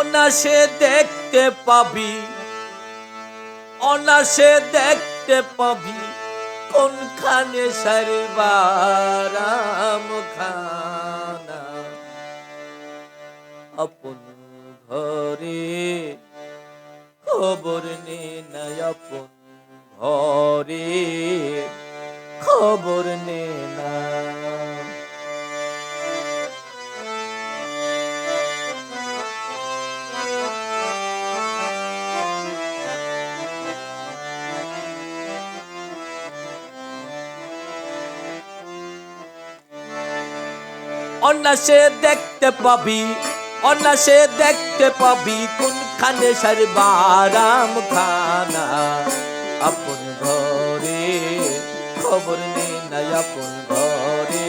অনাসে দেখতে পাবি। অনাসে দেখতে পাবি কোনখানে সারবারাম খানা আপন ঘরে খবর নে না আপন ঘরে খবর নে না অনাসে দেখতে পাবি, অনাসে দেখতে পাবি কোন কোনখানে সারবারাম খানা আপন ঘরে খবর নে না আপন ঘরে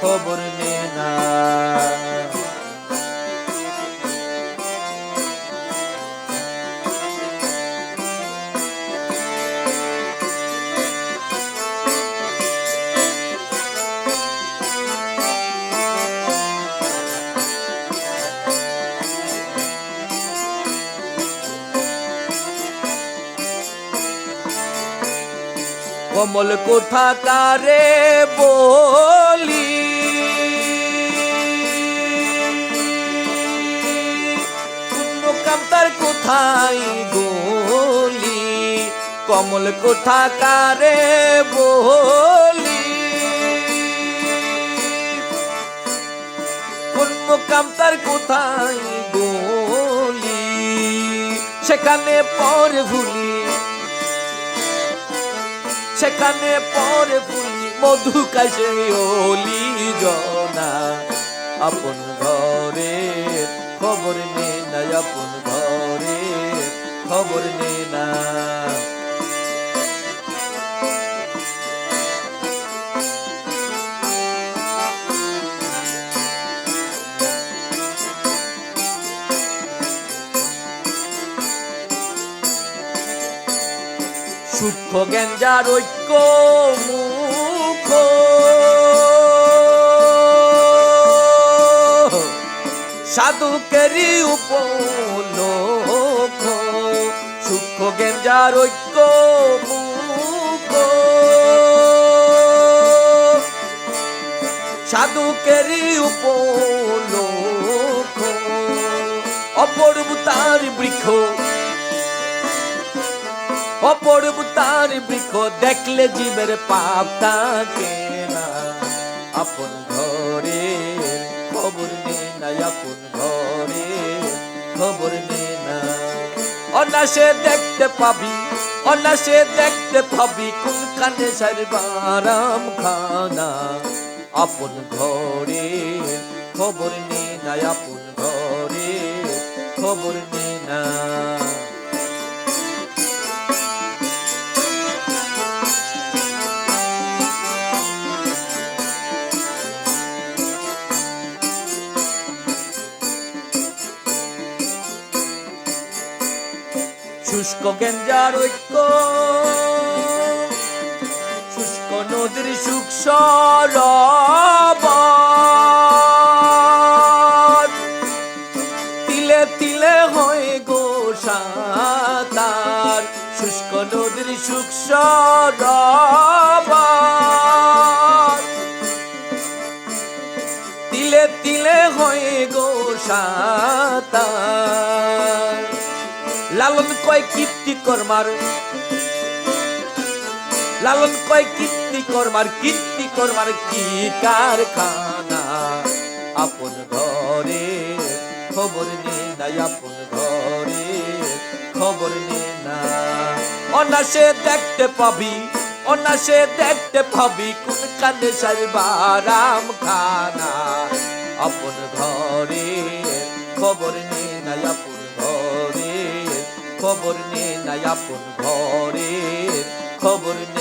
খবর নে না কমল কোথা কারে বলি? কামতার কোথায় গলি কমল কোথা কারে বলি? কামতার কোথায় গলি সেখানে পরে ভুলি সেখানে পরে বলি মধু কাশে ওলি জনা। আপন ঘরে খবর নে না আপন ঘরে খবর নে না সূক্ষ্ম গেঞ্জার ঐক্য মুখ সাধুকেরই উপলোক সূক্ষ্ম গেঞ্জার ঐক্য মুখ সাধুকেরই উপলোক অপূর্ব তার বৃক্ষ অপূর্ব তার বৃক্ষ দেখলে জীবের পাপ থাকে না। আপন ঘরে খবর নে না আপন ঘরে খবর নে না অনাসে দেখতে পাবি অনাসে দেখতে পাবি কোনখানে সারবারাম খানা। আপন ঘরে খবর নে না আপন ঘরে খবর নে না শুষ্ক গেঞ্জার ঐক্য। শুষ্ক নদীর সুখ সর তিলে তিলে হয়ে গো সাতার, শুষ্ক নদীর সুখ সরোবর লালন কয় কীর্তি কর্মার? লালন কয় কীর্তি কর্মার? কীর্তি কর্মার কি কারখানা? আপন ঘরে খবর নে না আপন ঘরে খবর নে না অনাসে দেখতে পাবি, অনাসে দেখতে পাবি কোন কানে সারবারাম খানা। আপন ঘরে খবর নে না আপন খবর নে না আপন ঘরে। খবর না